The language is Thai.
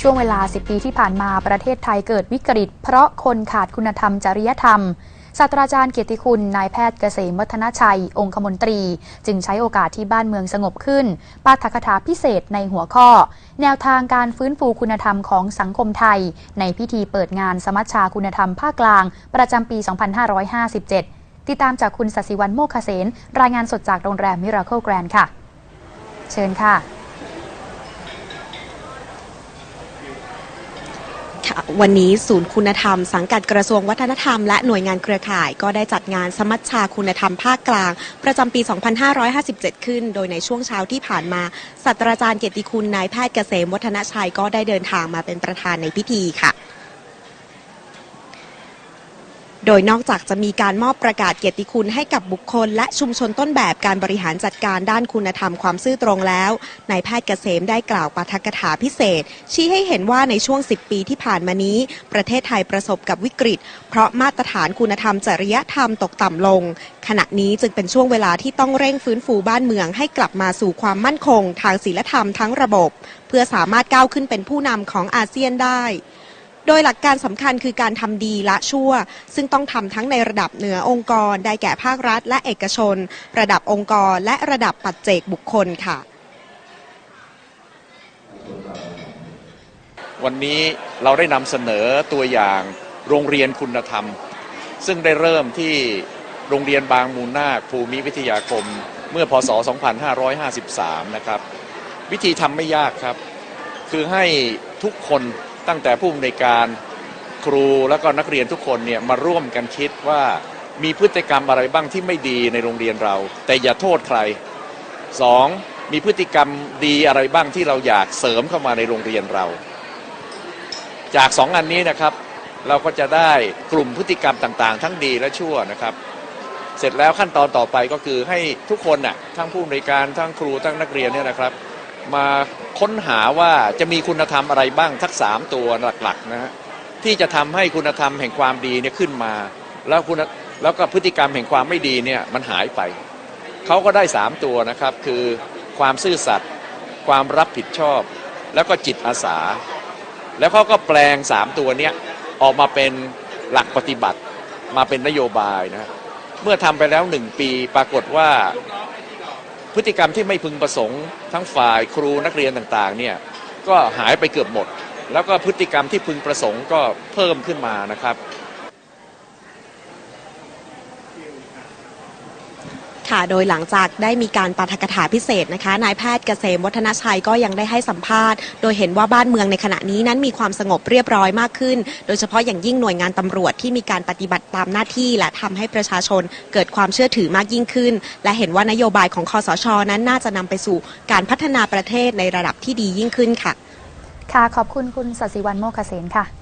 ช่วงเวลา 10 ปีที่ผ่านมาประเทศไทยเกิดวิกฤต เพราะคนขาดคุณธรรมจริยธรรมศาสตราจารย์เกียรติคุณนายแพทย์เกษมวัฒนชัย องคมนตรี จึงใช้โอกาสที่บ้านเมืองสงบขึ้น ปาฐกถาพิเศษในหัวข้อ แนวทางการฟื้นฟูคุณธรรมของสังคมไทย ในพิธีเปิดงานสมัชชาคุณธรรมภาคกลาง ประจำปี 2557 ติดตามจากคุณสศิวันโมคเสนรายงานสดจากโรงแรมมิราเคิลแกรนด์ค่ะ เชิญค่ะ ค่ะ วันนี้ศูนย์คุณธรรม สังกัดกระทรวงวัฒนธรรมและหน่วยงานเครือข่าย ก็ได้จัดงานสมัชชาคุณธรรมภาคกลาง ประจำปี 2557 ขึ้น โดยในช่วงเช้าที่ผ่านมาศาสตราจารย์เกียรติคุณนายแพทย์เกษมวัฒนชัยก็ได้เดินทางมาเป็นประธานในพิธีค่ะ โดยนอกจากจะมีการมอบประกาศเกียรติคุณให้กับบุคคล และชุมชนต้นแบบการบริหารจัดการด้านคุณธรรมความซื่อตรงแล้วนายแพทย์เกษมได้กล่าวปาฐกถาพิเศษ ชี้ให้เห็นว่าในช่วง 10 ปีที่ผ่านมานี้ ประเทศไทยประสบกับวิกฤต เพราะมาตรฐานคุณธรรมจริยธรรมตกต่ำลง ขณะนี้จึงเป็นช่วงเวลาที่ต้องเร่งฟื้นฟูบ้านเมืองให้กลับมาสู่ความมั่นคง ทางศีลธรรมทั้งระบบ เพื่อสามารถก้าวขึ้นเป็นผู้นำของอาเซียนได้ โดยหลักการสำคัญคือการทำดีละชั่ว ซึ่งต้องทำทั้งในระดับเหนือองค์กร ได้แก่ภาครัฐ และเอกชน ระดับองค์กร และระดับปัจเจกบุคคลค่ะ วันนี้เราได้นำเสนอตัวอย่างโรงเรียนคุณธรรม ซึ่งได้เริ่มที่โรงเรียนบางมูลนาคภูมิวิทยาคม เมื่อพศ 2553 นะครับ วิธีทำไม่ยากครับ คือให้ทุกคน ตั้งแต่ผู้อำนวยการครูแล้วก็นักเรียนทุกคนเนี่ยมาร่วมกันคิดว่ามีพฤติกรรมอะไรบ้างที่ไม่ดีในโรงเรียนเรา แต่อย่าโทษใครสองมีพฤติกรรมดีอะไรบ้างที่เราอยากเสริมเข้ามาในโรงเรียนเรา จากสองอันนี้นะครับ เราก็จะได้กลุ่มพฤติกรรมต่างๆ ทั้งดีและชั่วนะครับ เสร็จแล้วขั้นตอนต่อไปก็คือให้ทุกคนน่ะทั้งผู้อำนวยการทั้งครูทั้งนักเรียนเนี่ยนะครับ มาค้นหาว่าจะมีคุณธรรมอะไรบ้างทักสามตัวหลักๆนะฮะที่จะทำให้คุณธรรมแห่งความดีเนี่ยขึ้นมา แล้วคุณแล้วก็พฤติกรรมแห่งความไม่ดีเนี่ยมันหายไป เขาก็ได้สามตัวนะครับคือความซื่อสัตย์ความรับผิดชอบ แล้วก็จิตอาสา แล้วเขาก็แปลงสามตัวเนี้ยออกมาเป็นหลักปฏิบัติมาเป็นนโยบายนะเมื่อทำไปแล้วหนึ่งปีปรากฏว่า พฤติกรรมที่ไม่พึงประสงค์ทั้งฝ่ายครูนักเรียนต่างๆเนี่ยก็หายไปเกือบหมด แล้วก็พฤติกรรมที่พึงประสงค์ก็เพิ่มขึ้นมานะครับ ค่ะ โดยหลังจากได้มีการปาฐกถาพิเศษนะคะ นายแพทย์เกษมวัฒนชัยก็ยังได้ให้สัมภาษณ์ โดยเห็นว่าบ้านเมืองในขณะนี้นั้นมีความสงบเรียบร้อยมากขึ้น โดยเฉพาะอย่างยิ่งหน่วยงานตำรวจที่มีการปฏิบัติตามหน้าที่ และทำให้ประชาชนเกิดความเชื่อถือมากยิ่งขึ้น และเห็นว่านโยบายของคอสช นั้นน่าจะนำไปสู่การพัฒนาประเทศในระดับที่ดียิ่งขึ้นค่ะ ค่ะขอบคุณคุณสศิวันโมคเสนค่ะ